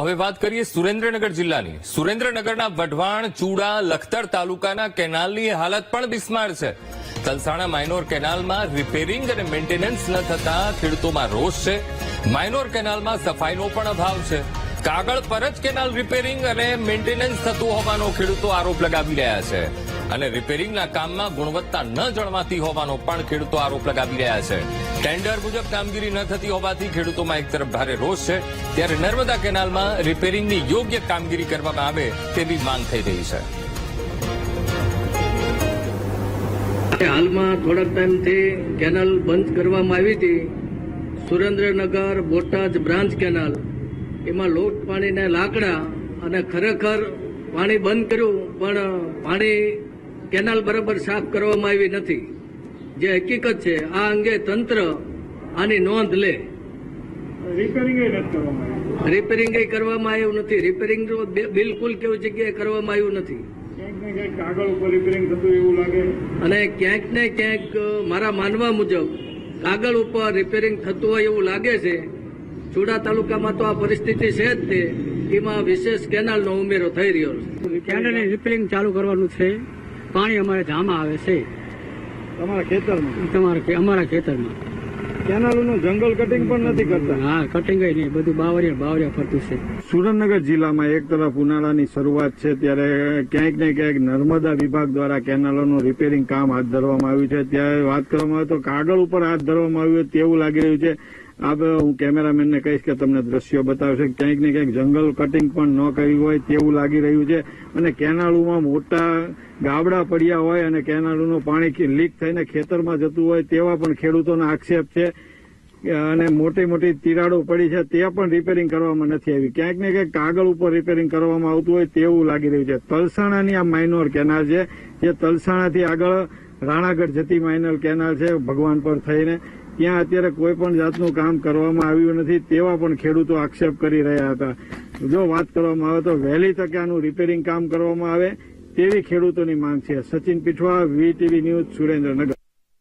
હવે વાત કરીએ સુરેન્દ્રનગર જિલ્લાની. સુરેન્દ્રનગરના વઢવાણ, ચૂડા, લખતર તાલુકાના કેનાલની હાલત પણ બિસ્માર છે. તલસાણા માઇનોર કેનાલમાં રિપેરિંગ અને મેન્ટેનન્સ ન થતા ખેડૂતોમાં રોષ છે. માઇનોર કેનાલમાં સફાઈનો પણ અભાવ છે. કાગળ પર જ કેનાલ રિપેરિંગ અને મેન્ટેનન્સ થતું હોવાનો ખેડૂતો આરોપ લગાવી રહ્યા છે. અને રિપેરિંગના કામમાં ગુણવત્તા ન જળવાતી હોવાનો પણ ખેડૂતો આરોપ લગાવી રહ્યા છે. ટેન્ડર મુજબ કામગીરી ન થતી હોવાથી ખેડૂતોમાં એક તરફ ભારે રોષ છે, ત્યારે નર્મદા કેનાલમાં રિપેરિંગની યોગ્ય કામગીરી કરવામાં આવે તેવી માંગ થઈ રહી છે. હાલમાં થોડાક ટાઈમથી કેનાલ બંધ કરવામાં આવી હતી. Surendranagar, Botad branch canal. એમાં લોટ પાણીને લાકડા અને ખરેખર પાણી બંધ કર્યું, પણ પાણી કેનાલ બરાબર સાફ કરવામાં આવી નથી. જે હકીકત છે આ અંગે તંત્ર આની નોંધ લે. રિપેરિંગ નથી કરવામાં આવ્યું. કરવામાં આવ્યું નથી. રિપેરિંગ બિલકુલ કેવી જગ્યાએ કરવામાં આવ્યું નથી. ક્યાંક ને ક્યાંક કાગળ ઉપર રિપેરિંગ થતું એવું લાગે. અને ક્યાંક ને ક્યાંક મારા માનવા મુજબ કાગળ ઉપર રિપેરિંગ થતું હોય એવું લાગે છે. ચુડા તાલુકામાં તો આ પરિસ્થિતિ છે જ તે. એમાં વિશેષ કેનાલનો ઉમેરો થઈ રહ્યો છે. રિપેરિંગ ચાલુ કરવાનું છે. પાણી અમારે ધામા આવે છે. તમારા ખેતરમાં? તમારા અમારા ખેતરમાં. કેનાલનું જંગલ કટિંગ પણ નથી કરતા? હા કટિંગ નહીં બધું બાવરિયા બાવરિયા ફરતું છે. સુરેન્દ્રનગર જિલ્લામાં એક તરફ ઉનાળાની શરૂઆત છે ત્યારે ક્યાંક ને ક્યાંક નર્મદા વિભાગ દ્વારા કેનાલોનું રિપેરિંગ કામ હાથ ધરવામાં આવ્યું છે. ત્યારે વાત કરવામાં આવે તો કાગળ ઉપર હાથ ધરવામાં આવ્યું હોય તેવું લાગી રહ્યું છે. આપ હું કેમેરામેનને કહીશ કે તમને દ્રશ્યો બતાવશે ક્યાંક ને ક્યાંક જંગલ કટિંગ પણ ન કર્યું હોય તેવું લાગી રહ્યું છે. અને કેનાળુમાં મોટા ગાબડા પડ્યા હોય અને કેનાળુનું પાણી લીક થઈને ખેતરમાં જતું હોય તેવા પણ ખેડૂતોના આક્ષેપ છે. અને મોટી મોટી તિરાડો પડી છે તે પણ રિપેરિંગ કરવામાં નથી આવી. ક્યાંક ને ક્યાંક કાગળ ઉપર રિપેરિંગ કરવામાં આવતું હોય તેવું લાગી રહ્યું છે. તલસાણાની આ માઇનોર કેનાલ છે, જે તલસાણાથી આગળ રાણાગઢ જતી માઇનોર કેનાલ છે, ભગવાન પર થઈને. ત્યાં અત્યારે કોઈ પણ જાતનું કામ કરવામાં આવ્યું નથી, તેવા પણ ખેડૂતો આક્ષેપ કરી રહ્યા હતા. જો વાત કરવામાં આવે તો વહેલી તકે આનું રિપેરિંગ કામ કરવામાં આવે તેવી ખેડૂતોની માંગ છે. Sachin Pithva VTV news Surendranagar.